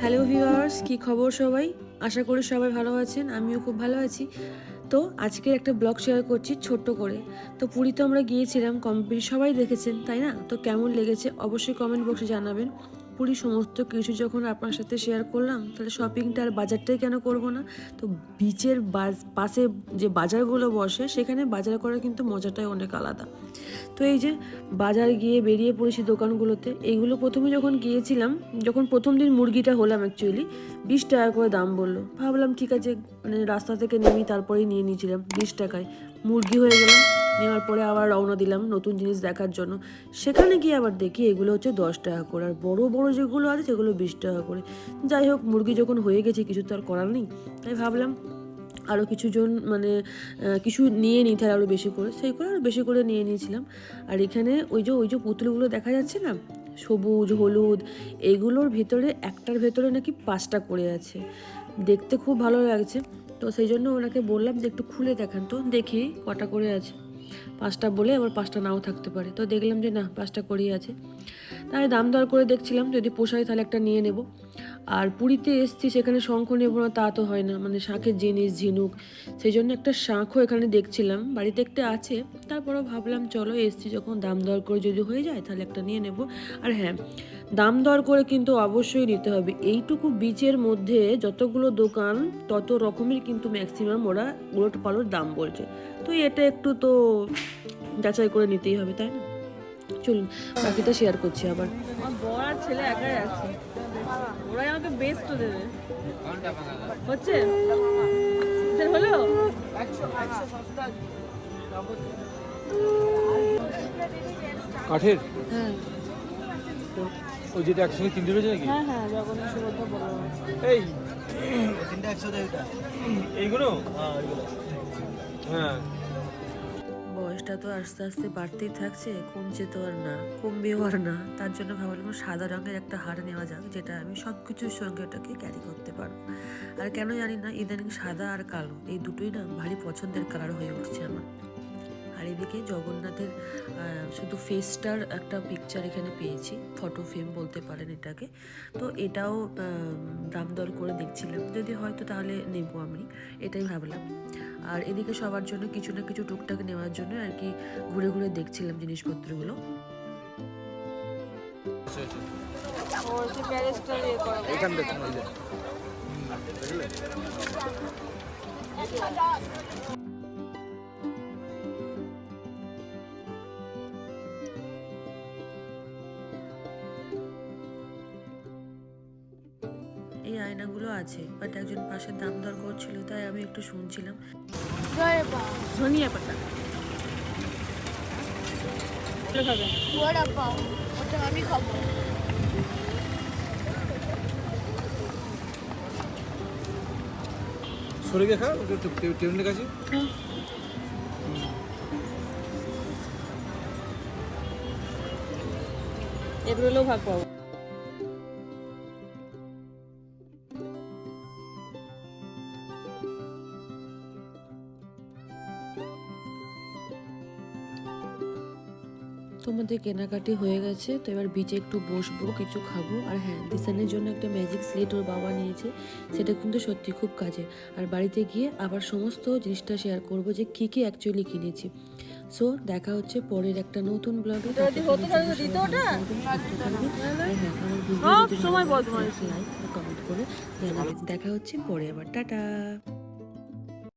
Hello viewers কি খবর সবাই? আশা করি সবাই ভালো আছেন, আমিও খুব ভালো আছি। তো আজকের একটা ব্লগ শেয়ার করছি ছোট্ট করে। তো পুরীতে আমরা গিয়েছিলাম কমপ্লিট সবাই দেখেছেন, তাই না? তো কেমন লেগেছে অবশ্যই কমেন্ট বক্সে জানাবেন। পুরী সমস্ত কিছু যখন আপনার সাথে শেয়ার করলাম, তাহলে শপিংটা আর বাজারটাই কেন করব না? তো বিচের পাশে যে বাজারগুলো বসে, সেখানে বাজার করার কিন্তু মজাটাই অনেক আলাদা। তো এই যে বাজার গিয়ে বেরিয়ে পড়েছি দোকানগুলোতে, এইগুলো প্রথমে যখন গিয়েছিলাম, যখন প্রথম দিন মুরগিটা হলাম অ্যাকচুয়ালি বিশ টাকা করে দাম বলল। ভাবলাম ঠিক আছে মানে রাস্তা থেকে নেমেই তারপরেই নিয়ে নিয়েছিলাম বিশ টাকায়। মুরগি হয়ে গেলাম নেওয়ার পরে আবার রওনা দিলাম নতুন জিনিস দেখার জন্য। সেখানে গিয়ে আবার দেখি এগুলো হচ্ছে দশ টাকা করে। আর বড় বড় যেগুলো আছে সেগুলো বিশ টাকা করে। যাই হোক, মুরগি যখন হয়ে গেছে কিছু তো আর করার নেই। তাই ভাবলাম আরও কিছুজন মানে কিছু নিয়ে নিই তাহলে আরও বেশি করে। সেই করে আরও বেশি করে নিয়ে নিয়েছিলাম। আর এখানে ওই যে ওই যে পুতুলগুলো দেখা যাচ্ছে না? সবুজ, হলুদ, এগুলোর ভিতরে, একটার ভেতরে নাকি পাঁচটা করে আছে। দেখতে খুব ভালো লাগছে। তো সেই জন্য ওনাকে বললাম যে একটু খুলে দেখান তো, দেখি কটা করে আছে। পাঁচটা বলে আবার পাঁচটা নাও থাকতে পারে। তো দেখলাম যে না, পাঁচটা করেই আছে। তাই দাম দর করে দেখছিলাম, যদি পোষায় তাহলে একটা নিয়ে নেব। আর পুরীতে এসছি, সেখানে শঙ্খ নেব না তা তো হয় না। মানে শাঁখের জিনিস, ঝিনুক, সেই জন্য একটা শাঁখও এখানে দেখছিলাম। বাড়িতে একটা আছে, তারপরেও ভাবলাম, চলো এসছি, যখন দাম দর করে যদি হয়ে যায়, তাহলে একটা নিয়ে নেব। আর হ্যাঁ দাম দর করে কিন্তু অবশ্যই নিতে হবে। এইটুকু বিচের মধ্যে যতগুলো দোকান, তত রকমের কিন্তু ম্যাক্সিমাম ওরা উলট পালট দাম বলছে। তো এটা একটু তো যাচাই করে নিতেই হবে, তাই না? চলুন, বাকিটা শেয়ার করছি আবার। আমার বর আর ছেলে একাই আছে। ওরাই আমাকে বেস্ট দেবে। হচ্ছে? হলো? কাঠের? হ্যাঁ। ওই যেটা একসঙ্গে তিনটে রয়েছে নাকি? হ্যাঁ হ্যাঁ জগন্নাথ সুভদ্রা বড় এই। তিনটা দেয় ওটা এইগুলো। হ্যাঁ। বয়সটা তো আস্তে আস্তে বাড়তেই থাকছে, কমছে তো আর না, কমবেও আর না। তার জন্য ভাবলাম সাদা রঙের একটা হার নেওয়া যাক, যেটা আমি সব কিছুর সঙ্গে ওটাকে ক্যারি করতে পারব। আর কেন জানি না, ইদানিং সাদা আর কালো, এই দুটোই না ভারী পছন্দের কালার হয়ে উঠছে আমার। আর এদিকে জগন্নাথের শুধু ফেসটার একটা পিকচার এখানে পেয়েছি ফটো ফ্রেম বলতে পারেন এটাকে। তো এটাও দাম দর করে দেখছিলাম, যদি হয়তো তাহলে নেব আমি, এটাই ভাবলাম। আর এদিকে সবার জন্য কিছু না কিছু টুকটাক নেওয়ার জন্য আর কি ঘুরে ঘুরে দেখছিলাম জিনিসপত্রগুলো। এই আয়নাগুলো আছে বাট একজন পাশে দাম দর করছিল তাই আমি একটু শুনছিলাম। ধনিয়া পাতা। আমি খাব। সরে গিয়ে খা ওটা টে- টেবিলের কাছে। এগুলোও ভাগ পাবো। তোমাদের কেনাকাটি হয়ে গেছে তো এবার বিচে একটু বসবো কিছু খাব। আর হ্যাঁ দিশানের জন্য একটা ম্যাজিক স্লেট ওর বাবা নিয়েছে সেটা কিন্তু সত্যি খুব কাজে। আর বাড়িতে গিয়ে আবার সমস্ত জিনিসটা শেয়ার করব যে কি কি অ্যাকচুয়ালি কিনেছি। সো দেখা হচ্ছে পরের একটা নতুন ব্লগে করে দেখা হচ্ছে পরে আবার। টাটা!